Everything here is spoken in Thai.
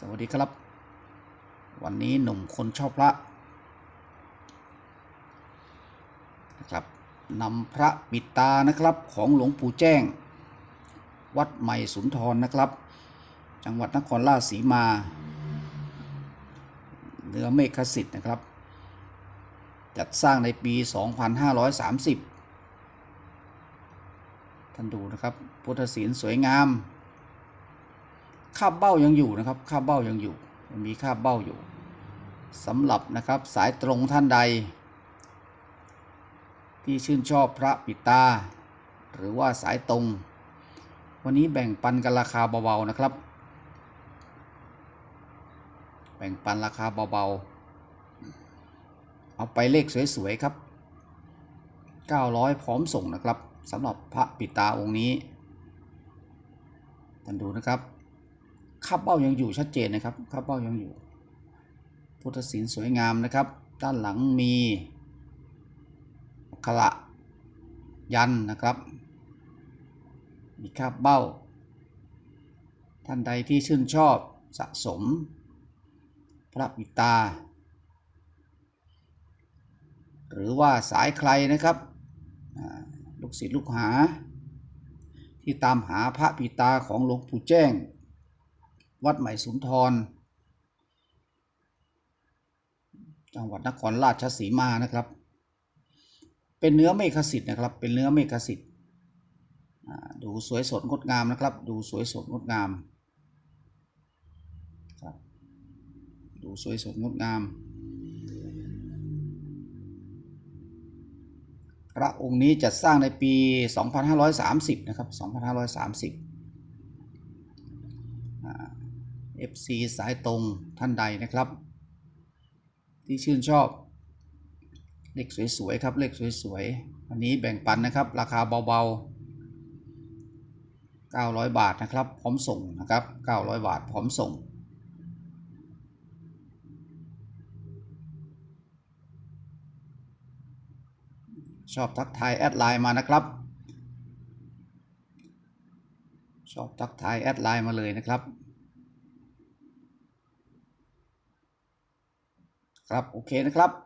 สวัสดีครับ วันนี้หนุ่มคนชอบพระนะครับนำพระปิดตานะครับของหลวงปู่แจ้ง วัดใหม่สุนทรนะครับ จังหวัดนครราชสีมาเนื้อเมฆสิทธิ์นะครับ จัดสร้างในปี 2530 ท่านดูนะครับ พุทธศิลป์สวยงาม คาบเบ้ายังอยู่นะครับคาบเบ้ายังอยู่ มีคาบเบ้าอยู่สำหรับนะครับสายตรงท่านใด ที่ชื่นชอบพระปิตา หรือว่าสายตรง วันนี้แบ่งปันกันราคาเบาๆนะครับ แบ่งปันราคาเบาๆ เอาไปเลขสวยๆครับ 900 พร้อมส่งนะครับสำหรับพระปิตาองค์นี้ท่านดูนะครับ คาบเบ้ายังอยู่ชัดเจนนะครับคาบเบ้ายังอยู่ พุทธศิลป์สวยงามนะครับ ด้านหลังมีขระยันนะครับ มีคาบเบ้า ท่านใดที่ชื่นชอบสะสม พระปิตา หรือว่าสายใครนะครับลูกศิษย์ลูกหา ที่ตามหาพระปิตาของหลวงปู่แจ้ง วัดใหม่สุนทร จังหวัดนครราชสีมานะครับ เป็นเนื้อเมฆสิทธิ์นะครับ เป็นเนื้อเมฆสิทธิ์ดูสวยสดงดงามนะครับ ดูสวยสดงดงามครับดูสวยสดงดงาม พระองค์นี้จัดสร้างในปี 2530 นะครับ 2530 FC สายตรงท่านใดนะครับ ที่ชื่นชอบเลขสวยๆครับเลขสวยๆวันนี้แบ่งปันนะครับ ราคาเบาๆ 900 บาทนะครับ พร้อมส่งนะครับ 900 บาทพร้อมส่งชอบทักทายแอดไลน์มานะครับ ชอบทักทายแอดไลน์มาเลยนะครับ ครับโอเคนะครับ